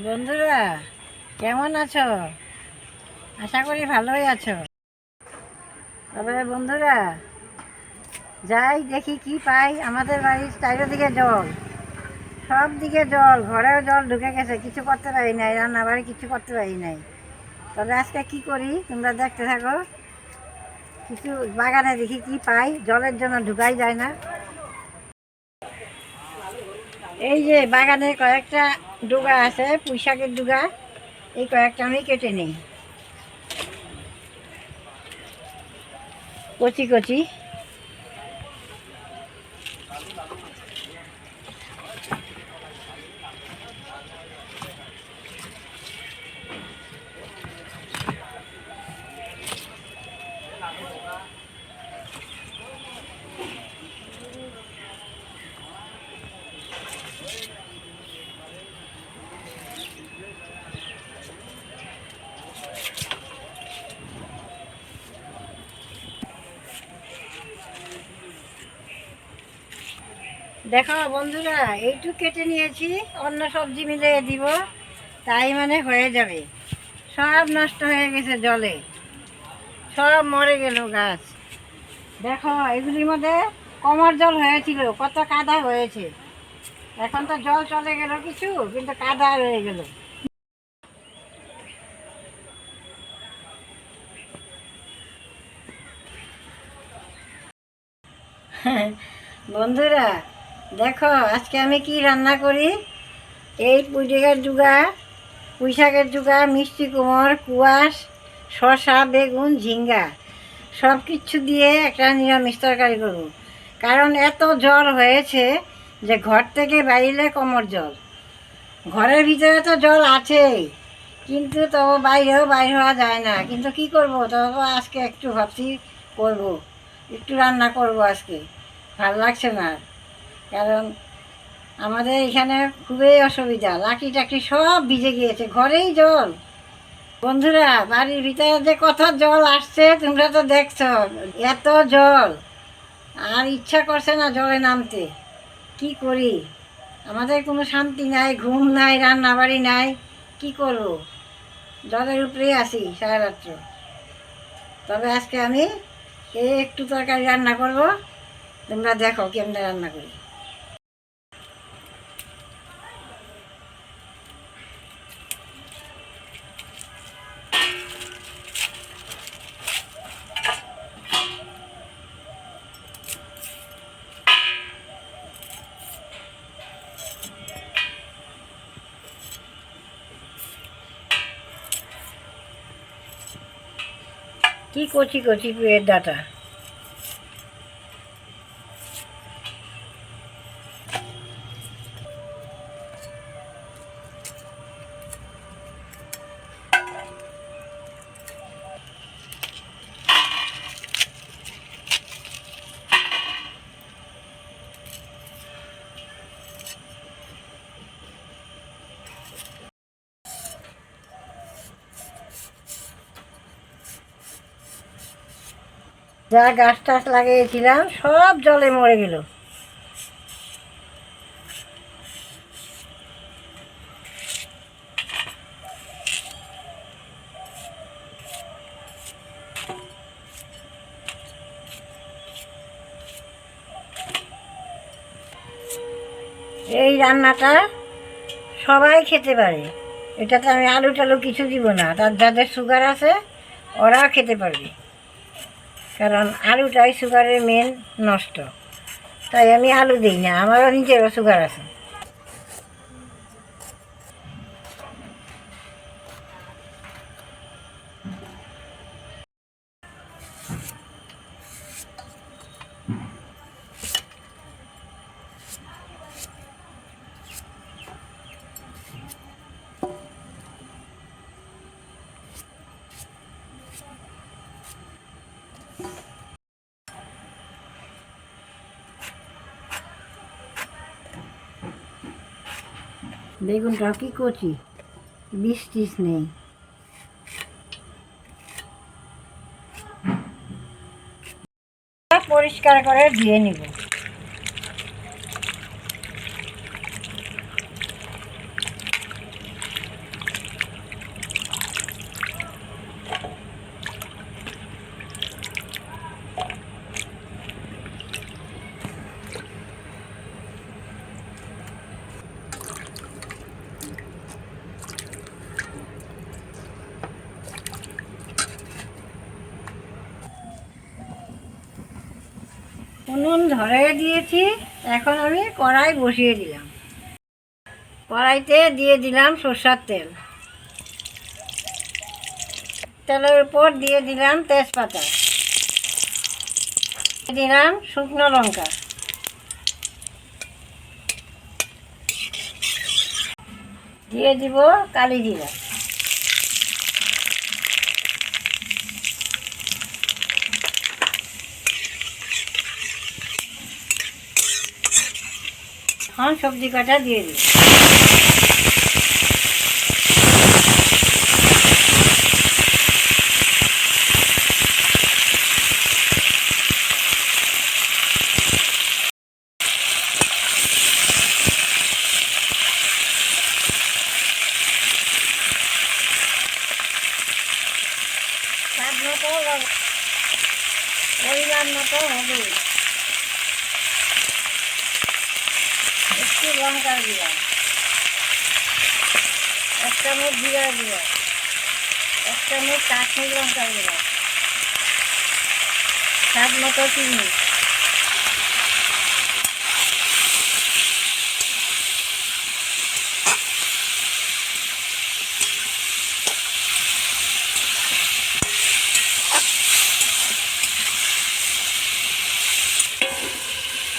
বন্ধুরা, কেমন আছো? আশা করি ভালোই আছো। তবে বন্ধুরা, যাই দেখি কি পাই আমাদের বাড়ির চারিদিকে জল। সব দিকে জল, ঘরেও জল ঢুকে গেছে, কিছু করতে পারি নাই রান্না বাড়ি কিছু করতে পারি নাই। তবে আজকে কি করি, তোমরা দেখতে থাকো। কিছু বাগানে দেখি কি পাই, জলের জন্য ঢুকাই যায় না। এই যে বাগানে কয়েকটা ডুগা আছে পুঁশাকের ডুগা। এই কয়েকটা আমি কেটে নিই। কচি কচি। দেখো বন্ধুরা, এইটু কেটে নিয়েছি, অন্য সবজি মিলিয়ে দিব, তাই মানে হয়ে যাবে। সব নষ্ট হয়ে গেছে জলে। সব মরে গেল গাছ। দেখো, এগুলির মধ্যে কমর জল হয়েছিল, কত কাদা হয়েছে। এখন তো জল চলে গেল কিছু, কিন্তু কাদা রয়ে গেল। বন্ধুরা দেখো, আজকে আমি কি রান্না করি? এই পুঁইডেকের জুগা, পুঁইশাকের জুগা, মিষ্টি কুমড়, কুয়াশ, শসা, বেগুন, ঝিঙ্গা, সব কিছু দিয়ে একটা নিরামিষ তরকারি করব। কারণ এত জল হয়েছে যে ঘর থেকে বাইরে কোমর জল। ঘরের ভিতরে তো জল আছেই, কিন্তু তো বাইরেও বাইর হওয়া যায় না। কিন্তু কি করব? তবু আজকে একটু ভাবছি করব, একটু রান্না করব আজকে। ভালো লাগছে না। কারণ আমাদের এখানে খুবই অসুবিধা। লাকড়ি টাকড়ি সব ভিজে গিয়েছে, ঘরেই জল। বন্ধুরা, বাড়ির ভিতরে যে কত জল আসছে তোমরা তো দেখছ, এত জল। আর ইচ্ছা করছে না জলে নামতে। কি করি? আমাদের কোনো শান্তি নাই, ঘুম নাই রান্না বাড়ি নাই, কি করব? জলের উপরেই আসি সারা রাত্র। তবে আজকে আমি একটু তরকারি রান্না করব। তোমরা দেখো কেমনে রান্না করি। কি কচি কচি পেয়ের ডাটা। যা গাছ টাছ লাগিয়েছিলাম, সব জলে মরে গেল। এই রান্নাটা সবাই খেতে পারে। এটাতে আমি আলু টালু কিছু দিব না। তার যাদের সুগার আছে, ওরাও খেতে পারবে। কারণ আলুটাই সুগারের মেন নষ্ট। তাই আমি আলু দিই না আমারও নিজেরও সুগার আছে। বেগুনটা কি করছি? বিষ টিস নেই। পরিষ্কার করে দিয়ে নিব। ধরে দিয়েছি, এখন আমি কড়াই বসিয়ে দিলাম। কড়াইতে দিয়ে দিলাম সর্ষার তেল। তেলের উপর দিয়ে দিলাম তেজপাতা। দিলাম শুকনো লঙ্কা। দিয়ে দিব কালি জিরা এখন সবজি কাটা দিয়ে দিই স্বাদ মতো লবণ, পরিমাণ মতো হলুদ একটু লঙ্কার গুঁড়া এক চামচ জিরা গুঁড়া এক চামচ কাশ্মীর লঙ্কার গুঁড়া স্বাদ মতো চিনি।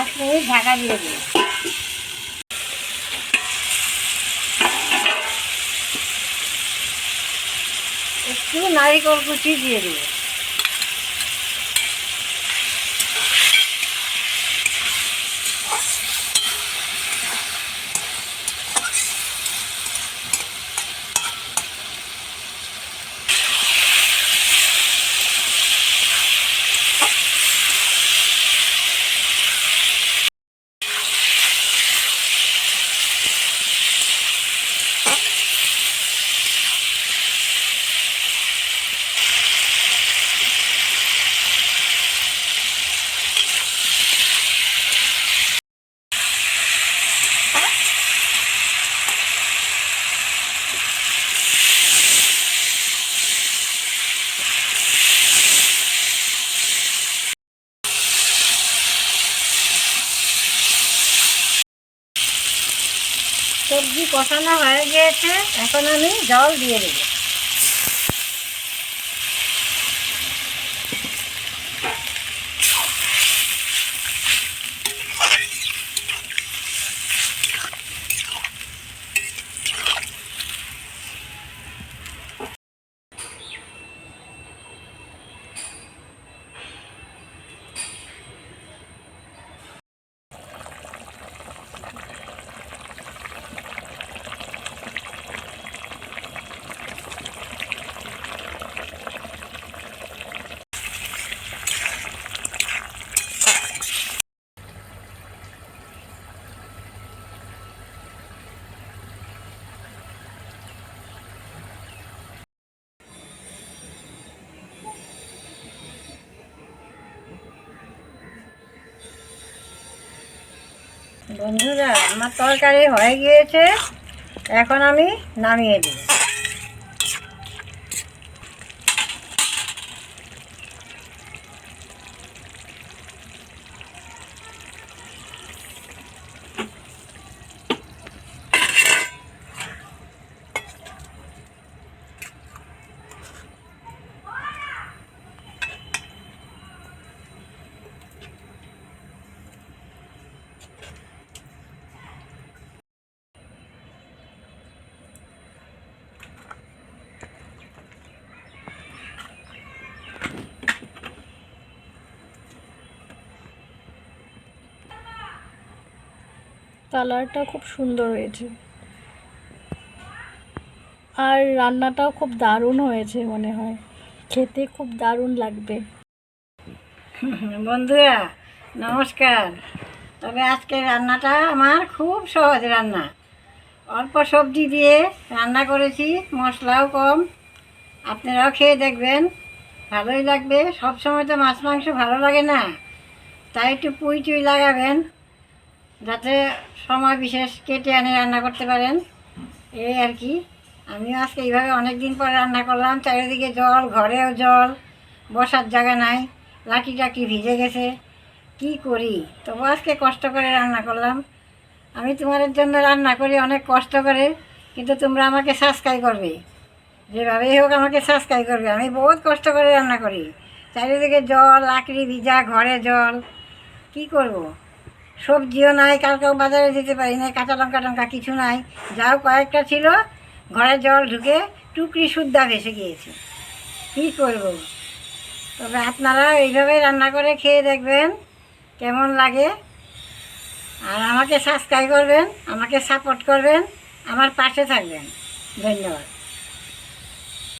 এক মিনিট ঢাকা দিয়ে দিই একটু নারিকল কুচি দিয়ে দিব। সবজি কষানো হয়ে গিয়েছে এখন আমি জল দিয়ে দেবো। বন্ধুরা আমার তরকারি হয়ে গিয়েছে। এখন আমি নামিয়ে দিই কালারটা খুব সুন্দর হয়েছে। আর রান্নাটাও খুব দারুণ হয়েছে মনে হয়। খেতে খুব দারুণ লাগবে। বন্ধুরা, নমস্কার। তবে আজকে রান্নাটা আমার খুব সহজ রান্না। অল্প সবজি দিয়ে রান্না করেছি, মশলাও কম। আপনারাও খেয়ে দেখবেন, ভালোই লাগবে। সব সময় তো মাছ মাংস ভালো লাগে না। তাই একটু পুই টুই লাগাবেন। যাতে সময় বিশেষ কেটে আনে রান্না করতে পারেন। এই আর কি। আমিও আজকে এইভাবে অনেক দিন পর রান্না করলাম। চারিদিকে জল, ঘরেও জল, বসার জায়গা নাই। লাঠি টাকি ভিজে গেছে। কি করি? তবু আজকে কষ্ট করে রান্না করলাম। আমি তোমাদের জন্য রান্না করি, অনেক কষ্ট করে, কিন্তু তোমরা আমাকে সাবস্ক্রাইব করবে। যেভাবেই হোক আমাকে সাবস্ক্রাইব করবে। আমি বহুত কষ্ট করে রান্না করি। চারিদিকে জল, লাকড়ি ভিজা, ঘরে জল। কি করব। সবজিও নাই, কালকেও বাজারে যেতে পারি না কাঁচা লঙ্কা টঙ্কা কিছু নাই। যাও, কয়েকটা ছিল, ঘরে জল ঢুকে টুকরি সুদ্ধা ভেসে গিয়েছে। কী করব। তবে আপনারা এইভাবে রান্না করে খেয়ে দেখবেন, কেমন লাগে। আর আমাকে সাবস্ক্রাইব করবেন, আমাকে সাপোর্ট করবেন, আমার পাশে থাকবেন। ধন্যবাদ।